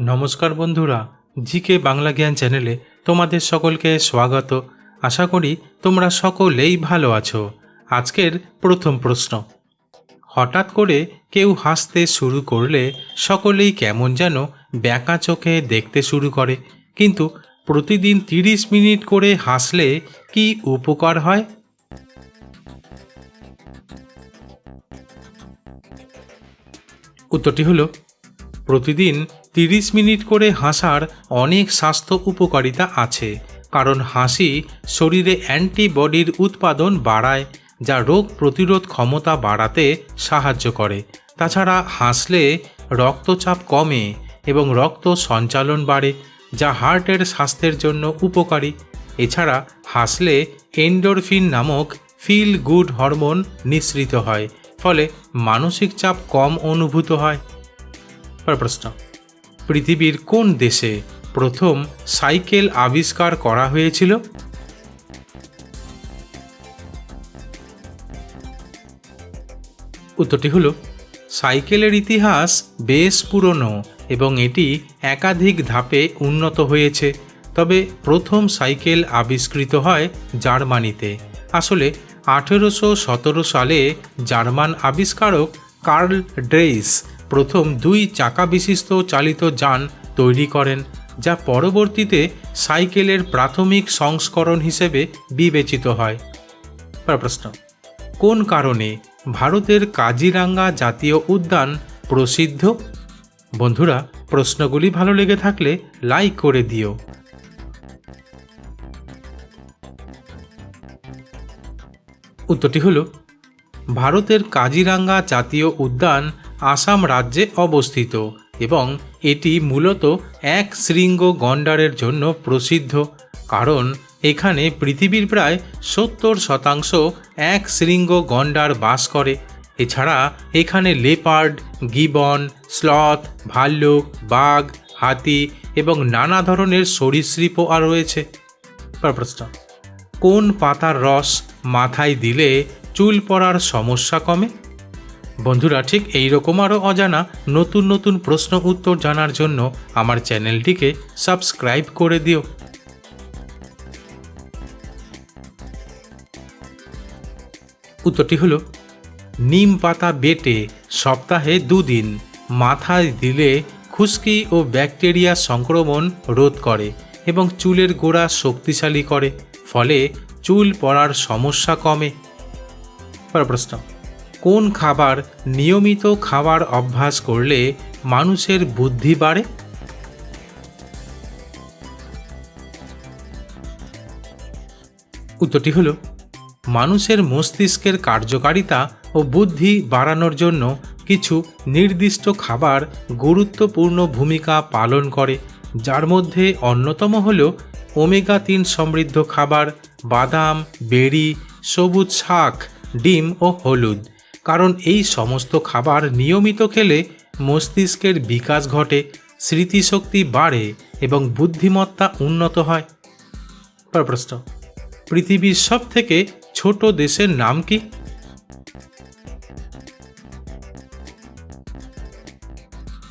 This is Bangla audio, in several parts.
নমস্কার বন্ধুরা, জিকে বাংলা জ্ঞান চ্যানেলে তোমাদের সকলকে স্বাগত। আশা করি তোমরা সকলেই ভালো আছো। আজকের প্রথম প্রশ্ন। হঠাৎ করে কেউ হাসতে শুরু করলে সকলেই কেমন যেন ব্যাকা চোখে দেখতে শুরু করে। কিন্তু প্রতিদিন তিরিশ মিনিট করে হাসলে কি উপকার হয়? উত্তরটি হলো প্রতিদিন তিরিশ মিনিট করে হাসার অনেক স্বাস্থ্য উপকারিতা আছে, কারণ হাসি শরীরে অ্যান্টিবডির উৎপাদন বাড়ায়, যা রোগ প্রতিরোধ ক্ষমতা বাড়াতে সাহায্য করে। তাছাড়া হাসলে রক্তচাপ কমে এবং রক্ত সঞ্চালন বাড়ে, যা হার্টের স্বাস্থ্যের জন্য উপকারী। এছাড়া হাসলে এন্ডোরফিন নামক ফিল গুড হরমোন নিঃসৃত হয়, ফলে মানসিক চাপ কম অনুভূত হয়। প্রশ্ন। পৃথিবীর কোন দেশে প্রথম সাইকেল আবিষ্কার করা হয়েছিল? উত্তরটি হলো, সাইকেলের ইতিহাস বেশ পুরনো এবং এটি একাধিক ধাপে উন্নত হয়েছে, তবে প্রথম সাইকেল আবিষ্কৃত হয় জার্মানিতে। আসলে, আঠেরোশো সতেরো সালে জার্মান আবিষ্কারক কার্ল ড্রেইস প্রথম দুই চাকা বিশিষ্ট চালিত যান তৈরি করেন, যা পরবর্তীতে সাইকেলের প্রাথমিক সংস্করণ হিসেবে বিবেচিত হয়। প্রশ্ন, কোন কারণে ভারতের কাজিরাঙ্গা জাতীয় উদ্যান প্রসিদ্ধ? বন্ধুরা, প্রশ্নগুলি ভালো লেগে থাকলে লাইক করে দিও। উত্তরটি হল, ভারতের কাজিরাঙ্গা জাতীয় উদ্যান আসাম রাজ্যে অবস্থিত এবং এটি মূলত এক শৃঙ্গ গন্ডারের জন্য প্রসিদ্ধ, কারণ এখানে পৃথিবীর প্রায় সত্তর শতাংশ এক শৃঙ্গ গন্ডার বাস করে। এছাড়া এখানে লেপার্ড, গিবন, স্লথ, ভাল্লুক, বাঘ, হাতি এবং নানা ধরনের সরীসৃপও আর রয়েছে। প্রশ্ন কোন পাতার রস মাথায় দিলে চুল পড়ার সমস্যা কমে? বন্ধুরা, ঠিক এই রকম আরও অজানা নতুন নতুন প্রশ্ন উত্তর জানার জন্য আমার চ্যানেলটিকে সাবস্ক্রাইব করে দিও। উত্তরটি হলো, নিম পাতা বেটে সপ্তাহে দুদিন মাথায় দিলে খুশকি ও ব্যাকটেরিয়া সংক্রমণ রোধ করে এবং চুলের গোড়া শক্তিশালী করে, ফলে চুল পড়ার সমস্যা কমে। প্রশ্ন কোন খাবার নিয়মিত খাবার অভ্যাস করলে মানুষের বুদ্ধি বাড়ে? উত্তরটি হলো, মানুষের মস্তিষ্কের কার্যকারিতা ও বুদ্ধি বাড়ানোর জন্য কিছু নির্দিষ্ট খাবার গুরুত্বপূর্ণ ভূমিকা পালন করে, যার মধ্যে অন্যতম হল ওমেগা তিন সমৃদ্ধ খাবার, বাদাম, বেরি, সবুজ শাক, ডিম ও হলুদ। কারণ এই সমস্ত খাবার নিয়মিত খেলে মস্তিষ্কের বিকাশ ঘটে, স্মৃতিশক্তি বাড়ে এবং বুদ্ধিমত্তা উন্নত হয়। প্রশ্ন পৃথিবীর সব থেকে ছোট দেশের নাম কি?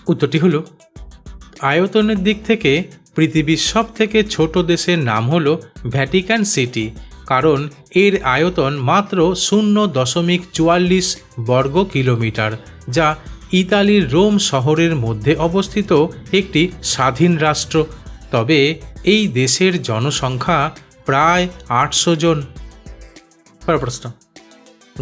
উত্তরটি হলো, আয়তনের দিক থেকে পৃথিবীর সব থেকে ছোট দেশের নাম হলো ভ্যাটিকান সিটি কারণ এর আয়তন মাত্র শূন্য দশমিক চুয়াল্লিশ বর্গ কিলোমিটার যা ইতালির রোম শহরের মধ্যে অবস্থিত একটি স্বাধীন রাষ্ট্র। তবে এই দেশের জনসংখ্যা প্রায় আটশো জন। প্রশ্ন।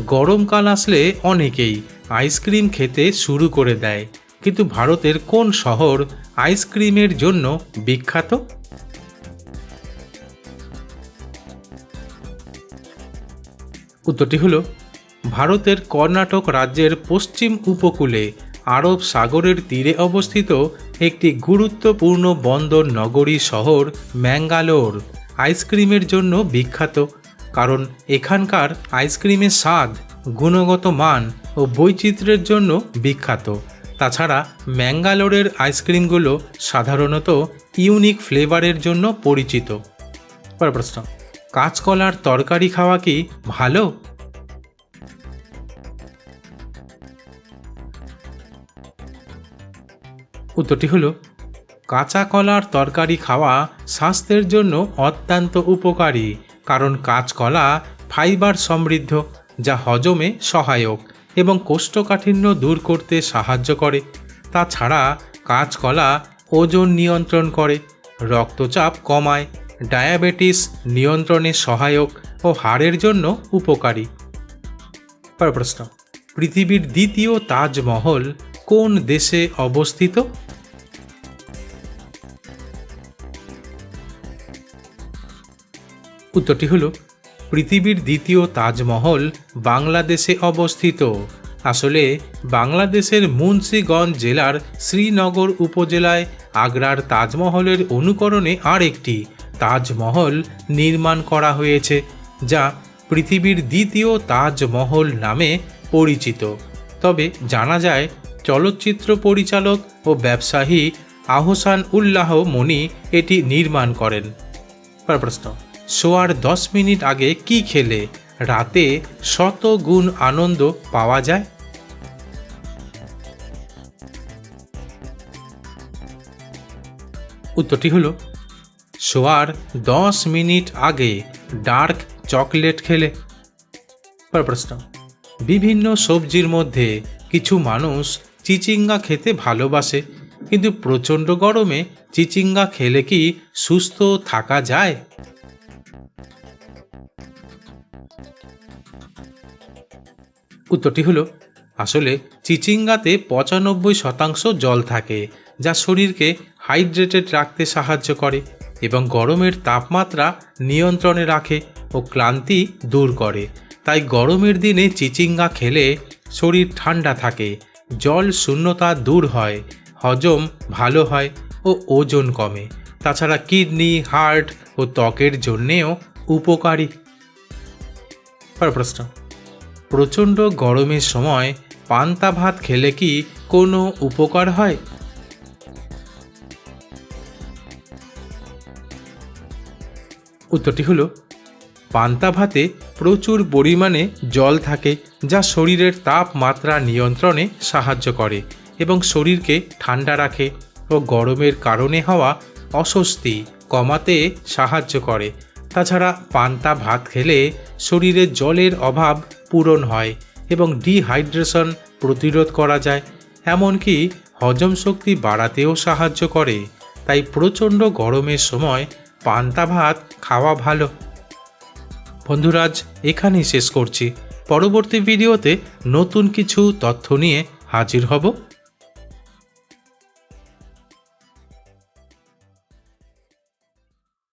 গরমকাল আসলে অনেকেই আইসক্রিম খেতে শুরু করে দেয়। কিন্তু ভারতের কোন শহর আইসক্রিমের জন্য বিখ্যাত? উত্তরটি হল, ভারতের কর্ণাটক রাজ্যের পশ্চিম উপকূলে আরব সাগরের তীরে অবস্থিত একটি গুরুত্বপূর্ণ বন্দর নগরী শহর ম্যাঙ্গালোর আইসক্রিমের জন্য বিখ্যাত, কারণ এখানকার আইসক্রিমের স্বাদ, গুণগত মান ও বৈচিত্র্যের জন্য বিখ্যাত। তাছাড়া ম্যাঙ্গালোরের আইসক্রিমগুলো সাধারণত ইউনিক ফ্লেভারের জন্য পরিচিত। প্রশ্ন। কাঁচকলার তরকারি খাওয়া কি ভালো? উত্তরটি হলো, কাঁচা কলার তরকারি খাওয়া স্বাস্থ্যের জন্য অত্যন্ত উপকারী, কারণ কাঁচকলা ফাইবার সমৃদ্ধ, যা হজমে সহায়ক এবং কোষ্ঠকাঠিন্য দূর করতে সাহায্য করে। তাছাড়া কাঁচকলা ওজন নিয়ন্ত্রণ করে, রক্তচাপ কমায় ডায়াবেটিস, নিয়ন্ত্রণে সহায়ক ও হাড়ের জন্য উপকারী। পর প্রশ্ন, পৃথিবীর দ্বিতীয় তাজমহল কোন দেশে অবস্থিত? উত্তরটি হলো, পৃথিবীর দ্বিতীয় তাজমহল বাংলাদেশে অবস্থিত। আসলে বাংলাদেশের মুন্সিগঞ্জ জেলার শ্রীনগর উপজেলায় আগ্রার তাজমহলের অনুকরণে আরেকটি। তাজমহল নির্মাণ করা হয়েছে, যা পৃথিবীর দ্বিতীয় তাজমহল নামে পরিচিত। তবে জানা যায়, চলচ্চিত্র পরিচালক ও ব্যবসায়ী আহসান উল্লাহ মনি এটি নির্মাণ করেন। প্রশ্ন, শোয়ার দশ মিনিট আগে কি খেলে? রাতে শত গুণ আনন্দ পাওয়া যায়? উত্তরটি হলো শোয়ার দশ মিনিট আগে ডার্ক চকলেট খেলে। প্রশ্ন, বিভিন্ন সবজির মধ্যে কিছু মানুষ চিচিঙ্গা খেতে ভালোবাসে, কিন্তু প্রচণ্ড গরমে চিচিঙ্গা খেলে কি সুস্থ থাকা যায়? উত্তরটি হলো, আসলে চিচিঙ্গাতে পঁচানব্বই শতাংশ জল থাকে, যা শরীরকে হাইড্রেটেড রাখতে সাহায্য করে। এবং গরমের তাপমাত্রা নিয়ন্ত্রণে রাখে ও ক্লান্তি দূর করে। তাই গরমের দিনে চিচিঙ্গা খেলে শরীর ঠান্ডা থাকে, জল শূন্যতা দূর হয়, হজম ভালো হয় ও ওজন কমে। তাছাড়া কিডনি, হার্ট ও ত্বকের জন্যেও উপকারী। প্রশ্ন প্রচণ্ড গরমের সময় পান্তা ভাত খেলে কি কোনো উপকার হয়? উত্তরটি হলো, পান্তা ভাতে প্রচুর পরিমাণে জল থাকে যা শরীরের তাপমাত্রা নিয়ন্ত্রণে সাহায্য করে এবং শরীরকে ঠান্ডা রাখে ও গরমের কারণে হওয়া অস্বস্তি কমাতে সাহায্য করে। তাছাড়া পান্তা ভাত খেলে শরীরে জলের অভাব পূরণ হয় এবং ডিহাইড্রেশন প্রতিরোধ করা যায়, এমনকি হজম শক্তি বাড়াতেও সাহায্য করে। তাই প্রচণ্ড গরমের সময় পান্তা ভাত খাওয়া ভালো। বন্ধুরাজ এখানেই শেষ করছি। পরবর্তী ভিডিওতে নতুন কিছু তথ্য নিয়ে হাজির হব।